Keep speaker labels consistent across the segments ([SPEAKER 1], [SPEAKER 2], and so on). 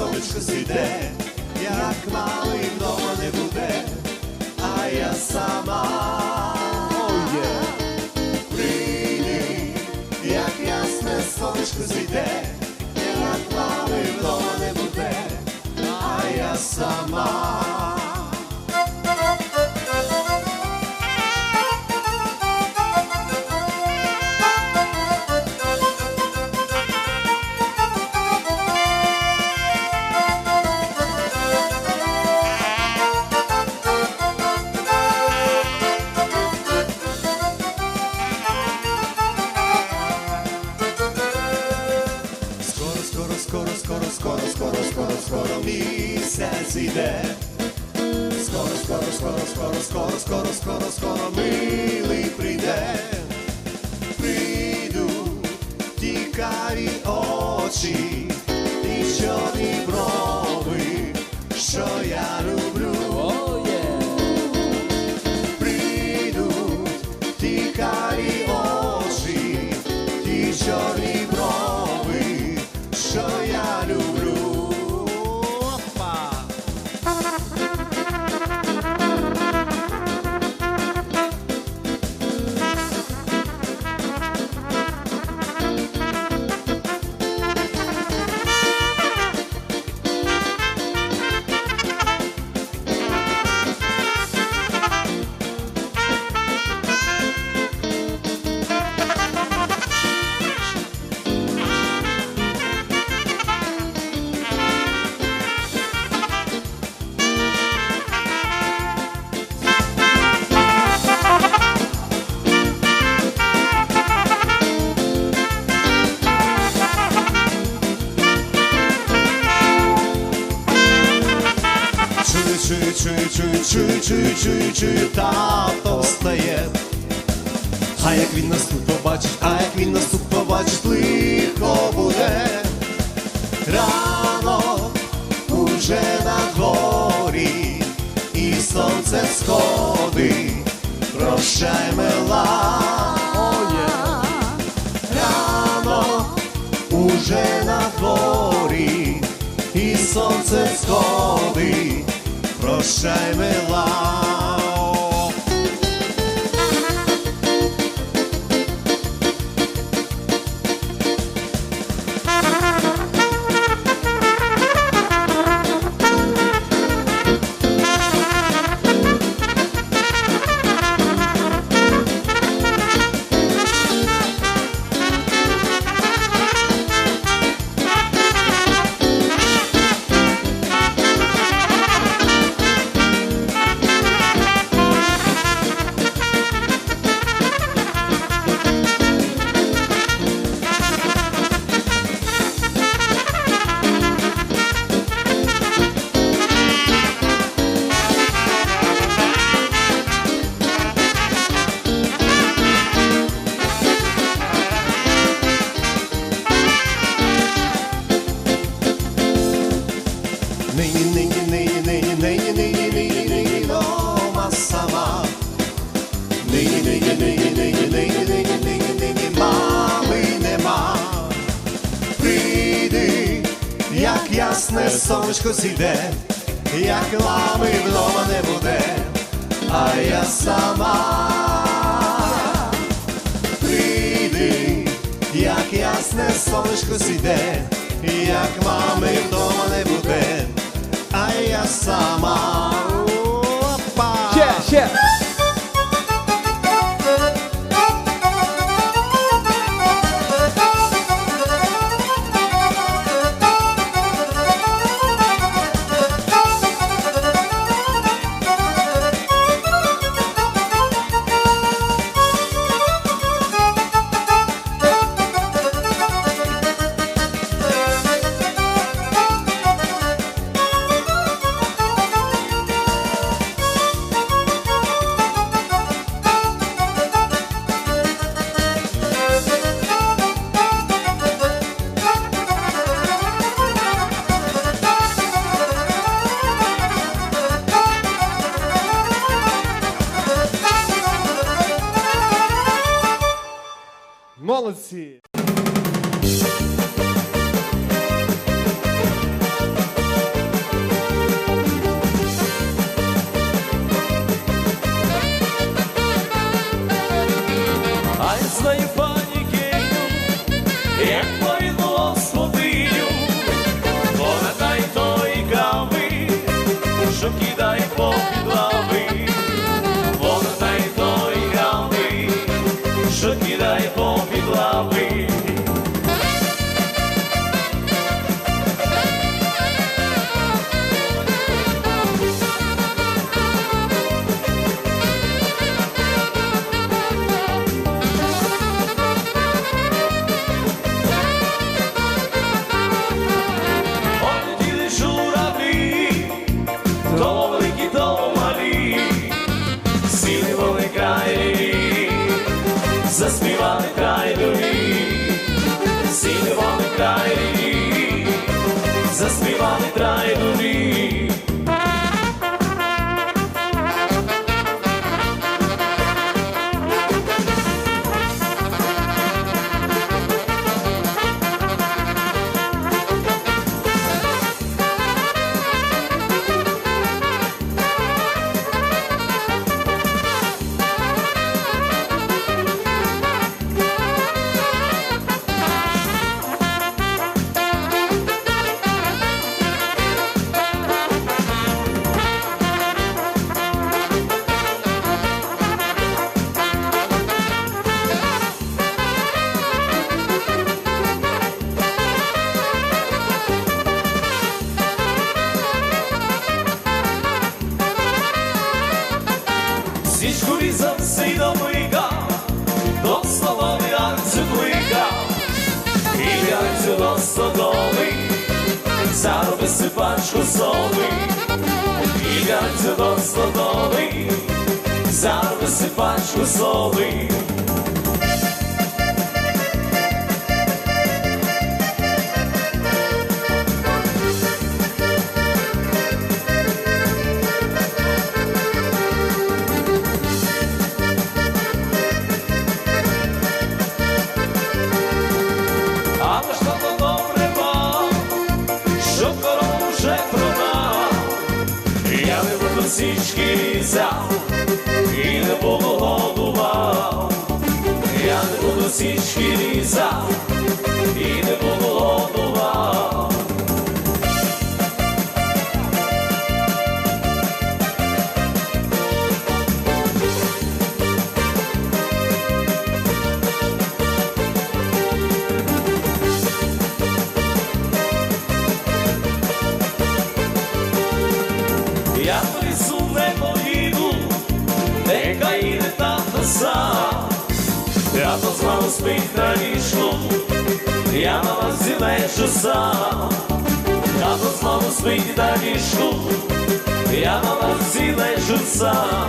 [SPEAKER 1] сонечко зійде, як малий вдома не буде, а я сама. Прийди, як ясне сонечко зійде, місяць іде. Скоро, скоро, скоро, скоро, скоро, скоро, скоро, скоро милий прийде. Прийду тікаві очі і чорні брови, чую, чую, чую, тато встає. А як він нас тут побачить, а як він нас тут побачить, лихо буде. Рано уже на дворі, і сонце сходить, прощай, мила. Рано уже на дворі, і сонце сходить, прощай, мила. Нині, нині, нині, нині, нині, нині, нині, нині, мами нема. Прийди, як ясне сонечко зійде, як мами вдома не буде, а я сама. Прийди, як ясне сонечко зійде, як мами вдома не буде, а я сама. 11. Зароби сипачку бігать до стодоли, за засипач соли. Січки різав і не було годував. Я не буду січки різав Тато вами спить на ліжку, я на вас зілечу сам. разом з вами спить на ліжку, я на вас зілечу сам.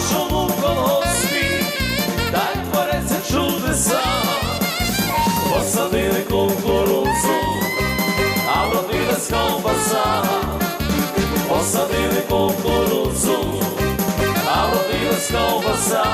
[SPEAKER 1] нашому колгоспі, дай творяться чудеса, посадили кукурудзу, а вродилась ковбаса, посадили кукурудзу, а вродилась ковбаса.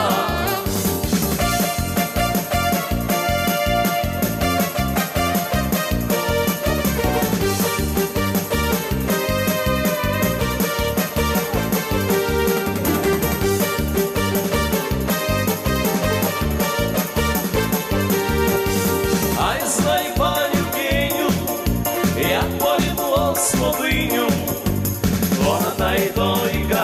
[SPEAKER 1] 再多一个。